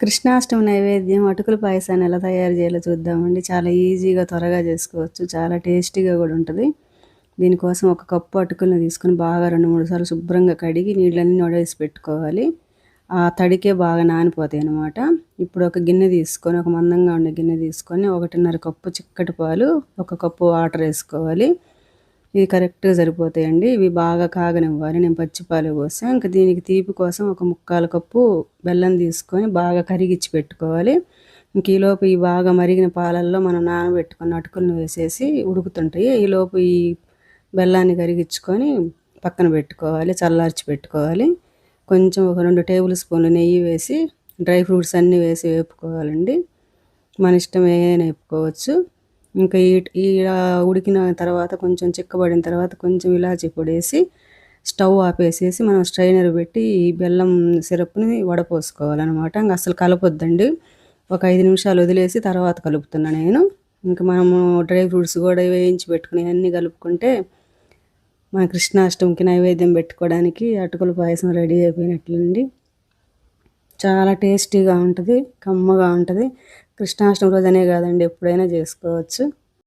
కృష్ణాష్టమి నైవేద్యం అటుకుల పాయసాన్ని ఎలా తయారు చేయాలో చూద్దామండి. చాలా ఈజీగా త్వరగా చేసుకోవచ్చు. చాలా టేస్టీగా కూడా ఉంటుంది. దీనికోసం ఒక కప్పు అటుకులను తీసుకొని బాగా రెండు మూడు సార్లు శుభ్రంగా కడిగి నీళ్ళన్నీ నొడేసి పెట్టుకోవాలి. ఆ తడికే బాగా నానిపోతాయి అనమాట ఇప్పుడు ఒక గిన్నె తీసుకొని ఒక మందంగా ఉండే గిన్నె తీసుకొని ఒకటిన్నర కప్పు చిక్కటి పాలు ఒక కప్పు వాటర్ వేసుకోవాలి. ఇవి కరెక్ట్గా సరిపోతాయండి. ఇవి బాగా కాగనివ్వాలి. నేను పచ్చిపాలు కోసం ఇంకా దీనికి తీపి కోసం ఒక ముక్కాల కప్పు బెల్లం తీసుకొని బాగా కరిగిచ్చి పెట్టుకోవాలి. ఇంక ఈలోపు ఈ బాగా మరిగిన పాలల్లో మనం నానబెట్టుకున్న అటుకులను వేసేసి ఉడుకుతుంటాయి. ఈలోపు ఈ బెల్లాన్ని కరిగించుకొని పక్కన పెట్టుకోవాలి. చల్లార్చి పెట్టుకోవాలి. కొంచెం ఒక రెండు టేబుల్ స్పూన్లు నెయ్యి వేసి డ్రై ఫ్రూట్స్ అన్నీ వేసి వేపుకోవాలండి. మన ఇష్టం ఏదైనా వేపుకోవచ్చు. ఇంకా ఈ ఉడికిన తర్వాత కొంచెం చిక్కబడిన తర్వాత కొంచెం ఇలాచి పొడి వేసి స్టవ్ ఆపేసేసి మనం స్ట్రైనర్ పెట్టి ఈ బెల్లం సిరప్ని వడపోసుకోవాలన్నమాట. ఇంకా అసలు కలపొద్దండి. ఒక ఐదు నిమిషాలు వదిలేసి తర్వాత కలుపుతున్నా నేను. ఇంకా మనము డ్రై ఫ్రూట్స్ కూడా వేయించి పెట్టుకుని అన్నీ కలుపుకుంటే మన కృష్ణాష్టమికి నైవేద్యం పెట్టుకోవడానికి అటుకుల పాయసం రెడీ అయిపోయినట్లండి. చాలా టేస్టీగా ఉంటుంది కమ్మగా ఉంటుంది. కృష్ణాష్టమి రోజనే కాదండి ఎప్పుడైనా చేసుకోవచ్చు.